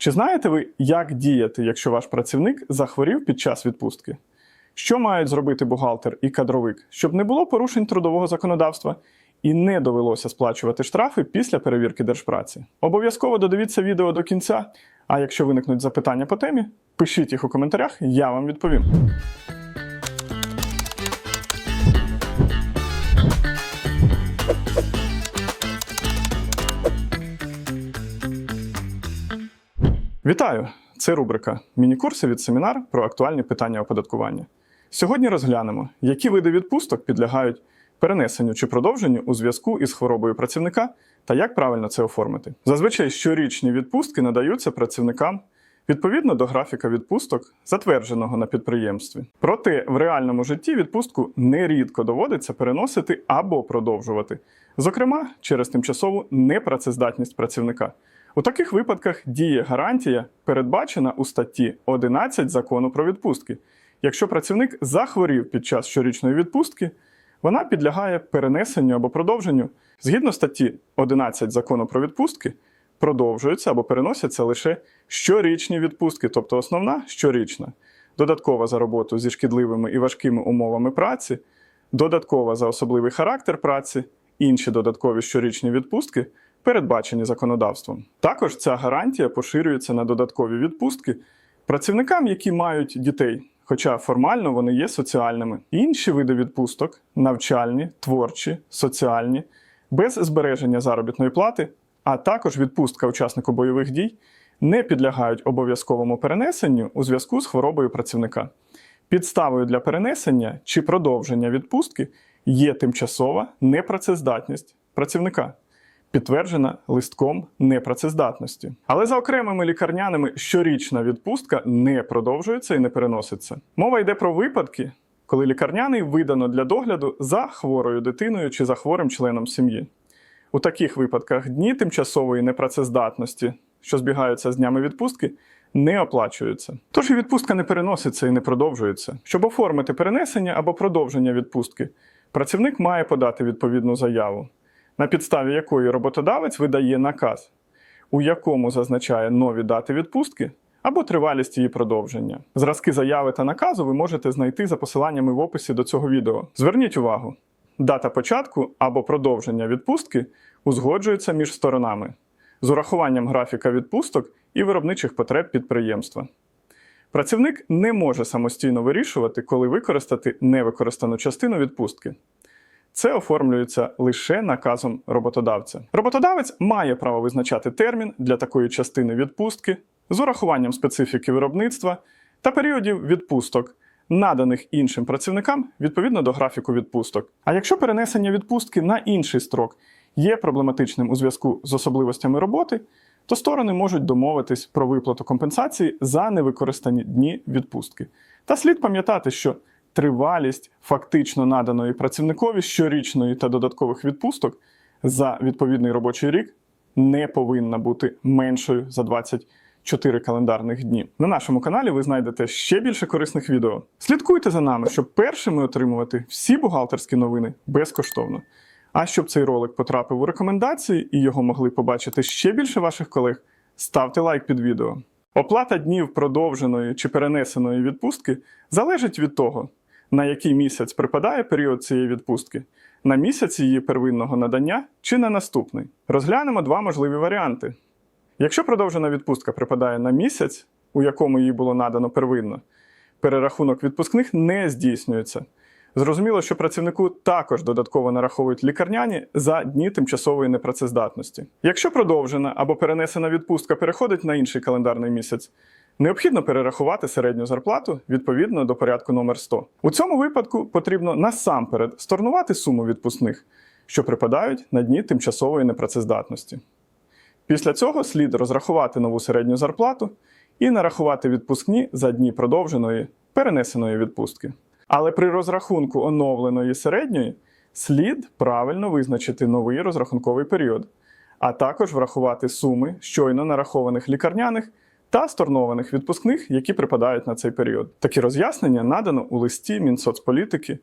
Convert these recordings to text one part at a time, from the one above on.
Чи знаєте ви, як діяти, якщо ваш працівник захворів під час відпустки? Що мають зробити бухгалтер і кадровик, щоб не було порушень трудового законодавства і не довелося сплачувати штрафи після перевірки держпраці? Обов'язково додивіться відео до кінця. А якщо виникнуть запитання по темі, пишіть їх у коментарях, я вам відповім. Вітаю! Це рубрика Міні-курси від семінар про актуальні питання оподаткування. Сьогодні розглянемо, які види відпусток підлягають перенесенню чи продовженню у зв'язку із хворобою працівника та як правильно це оформити. Зазвичай щорічні відпустки надаються працівникам відповідно до графіка відпусток, затвердженого на підприємстві. Проте в реальному житті відпустку нерідко доводиться переносити або продовжувати, зокрема через тимчасову непрацездатність працівника. У таких випадках діє гарантія, передбачена у статті 11 закону про відпустки. Якщо працівник захворів під час щорічної відпустки, вона підлягає перенесенню або продовженню. Згідно статті 11 закону про відпустки, продовжуються або переносяться лише щорічні відпустки, тобто основна щорічна, додаткова за роботу зі шкідливими і важкими умовами праці, додаткова за особливий характер праці, інші додаткові щорічні відпустки передбачені законодавством. Також ця гарантія поширюється на додаткові відпустки працівникам, які мають дітей, хоча формально вони є соціальними. Інші види відпусток навчальні, творчі, соціальні, без збереження заробітної плати, а також відпустка учаснику бойових дій не підлягають обов'язковому перенесенню у зв'язку з хворобою працівника. Підставою для перенесення чи продовження відпустки є тимчасова непрацездатність працівника підтверджена листком непрацездатності. Але за окремими лікарняними щорічна відпустка не продовжується і не переноситься. Мова йде про випадки, коли лікарняний видано для догляду за хворою дитиною чи за хворим членом сім'ї. У таких випадках дні тимчасової непрацездатності, що збігаються з днями відпустки, не оплачуються. Тож і відпустка не переноситься і не продовжується. Щоб оформити перенесення або продовження відпустки, працівник має подати відповідну заяву на підставі якої роботодавець видає наказ, у якому зазначає нові дати відпустки або тривалість її продовження. Зразки заяви та наказу ви можете знайти за посиланнями в описі до цього відео. Зверніть увагу, дата початку або продовження відпустки узгоджується між сторонами з урахуванням графіка відпусток і виробничих потреб підприємства. Працівник не може самостійно вирішувати, коли використати невикористану частину відпустки. Це оформлюється лише наказом роботодавця. Роботодавець має право визначати термін для такої частини відпустки з урахуванням специфіки виробництва та періодів відпусток, наданих іншим працівникам відповідно до графіку відпусток. А якщо перенесення відпустки на інший строк є проблематичним у зв'язку з особливостями роботи, то сторони можуть домовитись про виплату компенсації за невикористані дні відпустки. Та слід пам'ятати, що тривалість фактично наданої працівникові щорічної та додаткових відпусток за відповідний робочий рік не повинна бути меншою за 24 календарних дні. На нашому каналі ви знайдете ще більше корисних відео. Слідкуйте за нами, щоб першими отримувати всі бухгалтерські новини безкоштовно. А щоб цей ролик потрапив у рекомендації і його могли побачити ще більше ваших колег, ставте лайк під відео. Оплата днів продовженої чи перенесеної відпустки залежить від того, на який місяць припадає період цієї відпустки, на місяць її первинного надання чи на наступний. Розглянемо два можливі варіанти. Якщо продовжена відпустка припадає на місяць, у якому її було надано первинно, перерахунок відпускних не здійснюється. Зрозуміло, що працівнику також додатково нараховують лікарняні за дні тимчасової непрацездатності. Якщо продовжена або перенесена відпустка переходить на інший календарний місяць, необхідно перерахувати середню зарплату відповідно до порядку номер 100. У цьому випадку потрібно насамперед сторнувати суму відпускних, що припадають на дні тимчасової непрацездатності. Після цього слід розрахувати нову середню зарплату і нарахувати відпускні за дні продовженої перенесеної відпустки. Але при розрахунку оновленої середньої слід правильно визначити новий розрахунковий період, а також врахувати суми щойно нарахованих лікарняних та сторнованих відпускних, які припадають на цей період. Такі роз'яснення надано у листі Мінсоцполітики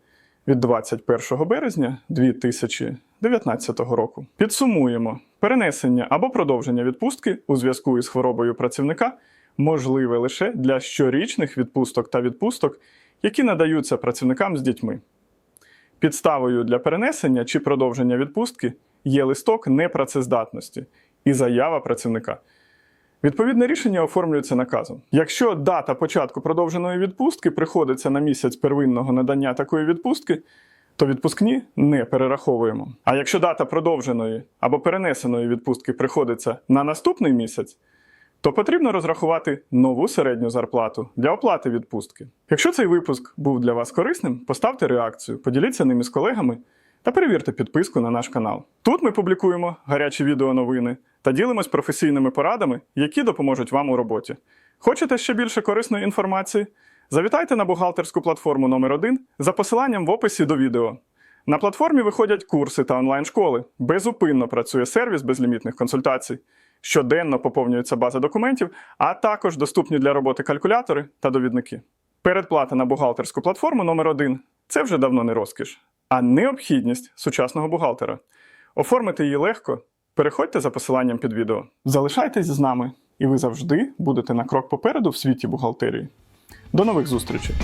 від 21 березня 2019 року. Підсумуємо, перенесення або продовження відпустки у зв'язку із хворобою працівника можливе лише для щорічних відпусток та відпусток, які надаються працівникам з дітьми. Підставою для перенесення чи продовження відпустки є листок непрацездатності і заява працівника. Відповідне рішення оформлюється наказом. Якщо дата початку продовженої відпустки приходиться на місяць первинного надання такої відпустки, то відпускні не перераховуємо. А якщо дата продовженої або перенесеної відпустки приходиться на наступний місяць, то потрібно розрахувати нову середню зарплату для оплати відпустки. Якщо цей випуск був для вас корисним, поставте реакцію, поділіться ними з колегами та перевірте підписку на наш канал. Тут ми публікуємо гарячі відеоновини та ділимось професійними порадами, які допоможуть вам у роботі. Хочете ще більше корисної інформації? Завітайте на бухгалтерську платформу номер 1 за посиланням в описі до відео. На платформі виходять курси та онлайн-школи. Безупинно працює сервіс безлімітних консультацій. Щоденно поповнюється база документів, а також доступні для роботи калькулятори та довідники. Передплата на бухгалтерську платформу номер 1 це вже давно не розкіш, а необхідність сучасного бухгалтера. Оформити її легко. Переходьте за посиланням під відео. Залишайтесь з нами, і ви завжди будете на крок попереду в світі бухгалтерії. До нових зустрічей!